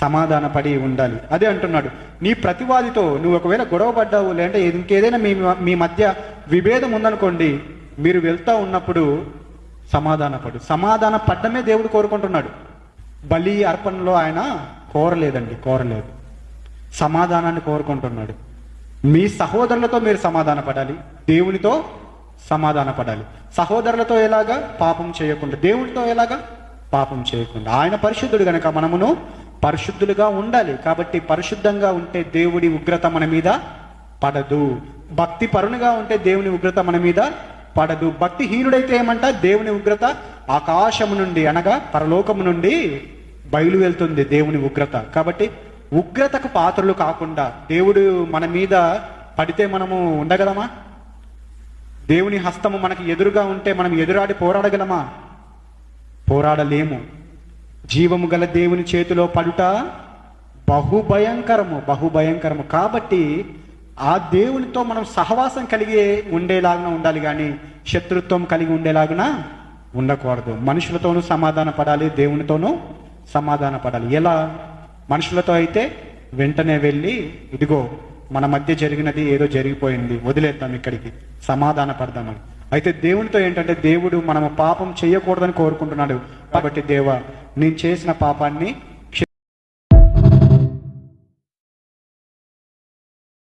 సమాధానపడి ఉండాలి. అదే అంటున్నాడు. నీ ప్రతివాదితో నువ్వు ఒకవేళ గొడవ పడ్డావు లేదంటే ఇంకేదైనా మీ మీ మధ్య విభేదం ఉందనుకోండి మీరు వెళ్తా ఉన్నప్పుడు సమాధానపడు. సమాధాన పడ్డమే దేవుడు కోరుకుంటున్నాడు. బలి అర్పణలో ఆయన కోరలేదండి కోరలేదు. సమాధానాన్ని కోరుకుంటున్నాడు. మీ సహోదరులతో మీరు సమాధాన పడాలి దేవునితో సమాధాన పడాలి సహోదరులతో ఎలాగా? పాపం చేయకుండా. దేవునితో ఎలాగా? పాపం చేయకుండా. ఆయన పరిశుద్ధుడు గనక మనమును పరిశుద్ధులుగా ఉండాలి. కాబట్టి పరిశుద్ధంగా ఉంటే దేవుడి ఉగ్రత మన మీద పడదు. భక్తి పరునిగా ఉంటే దేవుని ఉగ్రత మన మీద పడదు. భక్తిహీనుడైతే ఏమంట? దేవుని ఉగ్రత ఆకాశము నుండి అనగా పరలోకము నుండి బయలు వెళ్తుంది దేవుని ఉగ్రత. కాబట్టి ఉగ్రతకు పాత్రలు కాకుండా దేవుడు మన మీద పడితే మనము ఉండగలమా? దేవుని హస్తము మనకి ఎదురుగా ఉంటే మనం ఎదురాడి పోరాడగలమా? పోరాడలేము. జీవము గల దేవుని చేతిలో పడుట బహుభయంకరము బహుభయంకరము. కాబట్టి ఆ దేవునితో మనం సహవాసం కలిగి ఉండేలాగా ఉండాలి కానీ శత్రుత్వం కలిగి ఉండేలాగా ఉండకూడదు. మనుషులతోనూ సమాధాన పడాలి దేవునితోనూ సమాధాన పడాలి. ఎలా? మనుషులతో అయితే వెంటనే వెళ్ళి ఇదిగో మన మధ్య జరిగినది ఏదో జరిగిపోయింది వదిలేద్దాం ఇక్కడికి సమాధాన పడదామని అయితే దేవునితో ఏంటంటే దేవుడు మనము పాపం చేయకూడదని కోరుకుంటున్నాడు. కాబట్టి దేవ నేను చేసిన పాపాన్ని